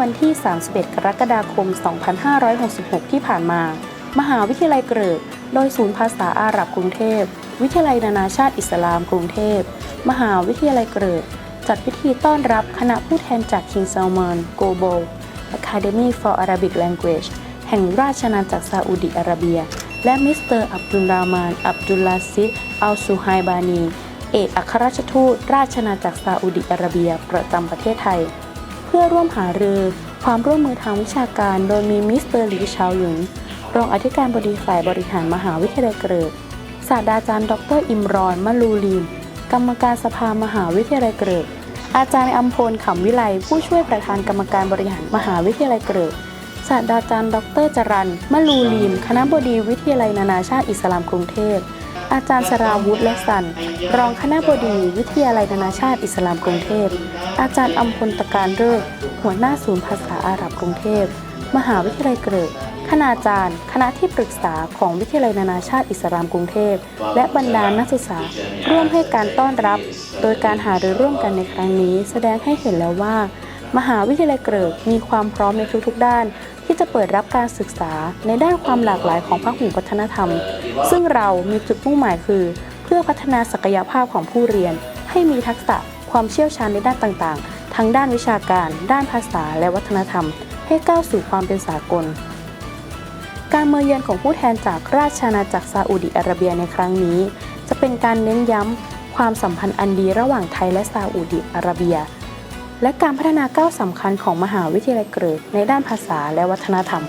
วันที่ 31 กรกฎาคม 2566 ที่ผ่านมา มหาวิทยาลัยเกริกโดยศูนย์ภาษาอาหรับกรุงเทพ วิทยาลัยนานาชาติอิสลามกรุงเทพ มหาวิทยาลัยเกริกจัดพิธีต้อนรับคณะผู้แทนจาก King Salman Global Academy for Arabic Language แห่งราชอาจักรซาอุดิอาระเบีย และมิสเตอร์อับดุลรามาน อับดุลลาซิดอัลซูไฮบานี เอกอัครราชทูต ราชอาจักรซาอุดิอาระเบีย ประจำประเทศไทย พื่อร่วมหารือความร่วมมือทางวิชาการ โดยมีมิสเตอร์หลีชาวหยุนรองอธิการบดีฝ่ายบริหารมหาวิทยาลัยเกริกศาสตราจารย์ดอกเตอรอิมรอนมะลูลีมกรรมการสภามหาวิทยาลัยเกริกอาจารย์อัมพลขำวิไลผู้ช่วยประธานกรรมการบริหารมหาวิทยาลัยเกริกศาสตราจารย์ดอกเตอรจรันมะลูลีมคณะบดีวิทยาลัยนานาชาติอิสลามกรุงเทพ อาจารย์สราวุธและสัน รองคณะบดี วิทยาลัยนานาชาติอิสลามกรุงเทพ อาจารย์อัมพลตะการเลิกหัวหน้าศูนย์ภาษาอาหรับกรุงเทพ มหาวิทยาลัยเกริกคณาจารย์ คณะที่ปรึกษาของวิทยาลัยนานาชาติอิสลามกรุงเทพ และบรรดานักศึกษา ร่วมให้การต้อนรับ โดยการหารือร่วมกันในครั้งนี้ แสดงให้เห็นแล้วว่า มหาวิทยาลัยเกริกมีความพร้อมในทุกๆด้าน ที่จะเปิดรับการศึกษาในด้านความหลากหลายของพหุวัฒนธรรม ซึ่งเรามีจุดมุ่งหมายคือ เพื่อพัฒนาศักยภาพของผู้เรียน ให้มีทักษะความเชี่ยวชาญในด้านต่างๆ ทั้งด้านวิชาการ ด้านภาษาและวัฒนธรรม ให้ก้าวสู่ความเป็นสากล การเมาเยือนของผู้แทนจากราชอาณาจักรซาอุดิอาระเบียในครั้งนี้ จะเป็นการเน้นย้ำความสัมพันธ์อันดีระหว่างไทยและซาอุดิอาระเบีย และการพัฒนาก้าวสำคัญของมหาวิทยาลัยเกริกในด้านภาษาและวัฒนธรรม